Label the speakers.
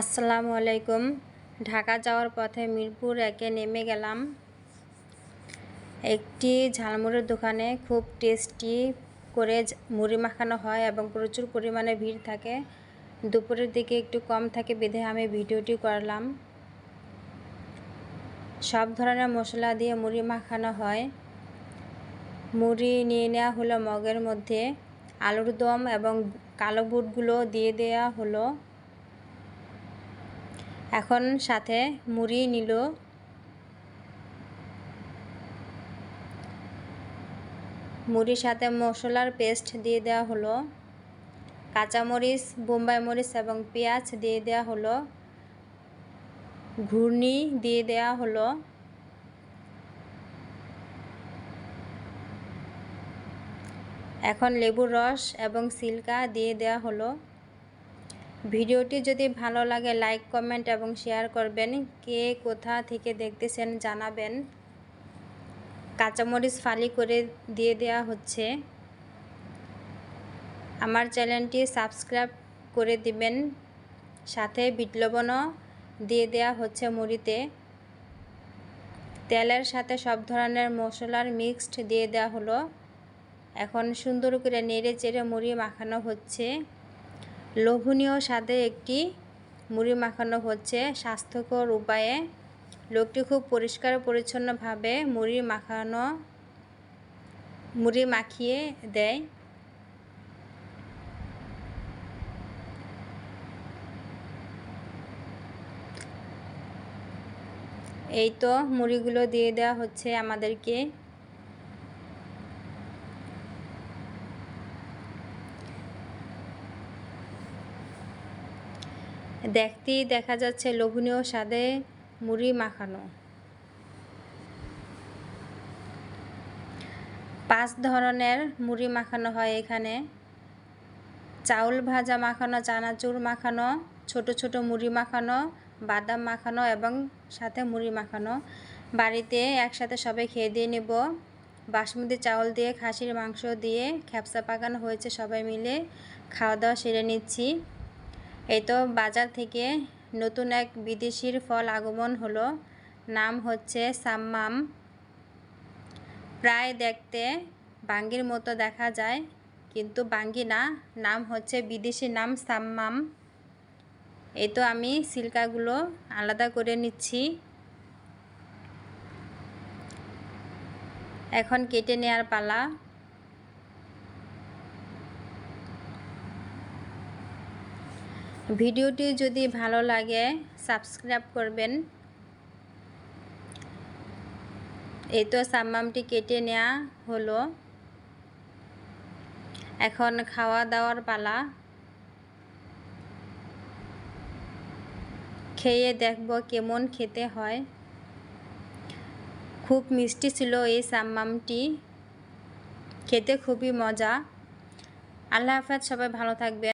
Speaker 1: আসসালামু আলাইকুম। ঢাকা যাওয়ার পথে মিরপুর একে নেমে গেলাম। একটি ঝালমুড়ির দোকানে খুব টেস্টি করে মুড়ি মাখানো হয় এবং প্রচুর পরিমাণে ভিড় থাকে। দুপুরের দিকে একটু কম থাকে বেঁধে আমি ভিডিওটি করলাম। সব ধরনের মশলা দিয়ে মুড়ি মাখানো হয়। মুড়ি নিয়ে নেওয়া হলো মগের মধ্যে। আলুর দম এবং কালো বুটগুলো দিয়ে দেওয়া হলো। এখন সাথে মুড়ি নিল। মুড়ির সাথে মশলার পেস্ট দিয়ে দেওয়া হলো। কাঁচামরিচ, বোম্বাই মরিচ এবং পেঁয়াজ দিয়ে দেওয়া হলো। ঘূর্ণি দিয়ে দেওয়া হলো। এখন লেবুর রস এবং সিল্কা দিয়ে দেওয়া হলো। ভিডিওটি যদি ভালো লাগে লাইক কমেন্ট এবং শেয়ার করবেন। কে কোথা থেকে দেখতেছেন জানাবেন। কাঁচামরিচ ফালি করে দিয়ে দেওয়া হচ্ছে। আমার চ্যানেলটি সাবস্ক্রাইব করে দিবেন। সাথে বিট লবণও দিয়ে দেওয়া হচ্ছে মুড়িতে। তেলের সাথে সব ধরনের মশলার মিক্সড দিয়ে দেওয়া হলো। এখন সুন্দর করে নেড়ে চেড়ে মুড়ি মাখানো হচ্ছে। লোভনীয় স্বাদে একটি মুড়ি মাখানো হচ্ছে। স্বাস্থ্যকর উপায়ে লোকটি খুব পরিষ্কার পরিচ্ছন্নভাবে মুড়ি মাখানো, মুড়ি মাখিয়ে দেয়। এই তো মুড়িগুলো দিয়ে দেওয়া হচ্ছে আমাদেরকে। দেখতেই দেখা যাচ্ছে লোভনীয় স্বাদে মুড়ি মাখানো। পাঁচ ধরনের মুড়ি মাখানো হয় এখানে। চাউল ভাজা মাখানো, চানাচুর মাখানো, ছোট ছোট মুড়ি মাখানো, বাদাম মাখানো এবং সাথে মুড়ি মাখানো। বাড়িতে একসাথে সবাই খেয়ে দিয়ে নেব। বাসমতি চাউল দিয়ে, খাসির মাংস দিয়ে, খ্যাপসা পাকানো হয়েছে সবাই মিলে। খাওয়া দাওয়া সেরে নিচ্ছি। এই তো বাজার থেকে নতুন এক বিদেশির ফল আগমন হলো। নাম হচ্ছে সাম্মাম। প্রায় দেখতে বাঙ্গির মতো দেখা যায়, কিন্তু বাঙ্গি না, নাম হচ্ছে বিদেশি নাম সাম্মাম। এই তো আমি সিল্কাগুলো আলাদা করে নিচ্ছি। এখন কেটে নেওয়ার পালা। ভিডিওটি যদি ভালো লাগে সাবস্ক্রাইব করবেন। এই তো সাম্মামটি কেটে নেওয়া হলো। এখন খাওয়া দাওয়ার পালা। খেয়ে দেখব কেমন খেতে হয়। খুব মিষ্টি ছিল এই সাম্মামটি। খেতে খুবই মজা। আল্লাহ হাফেজ, সবাই ভালো থাকবেন।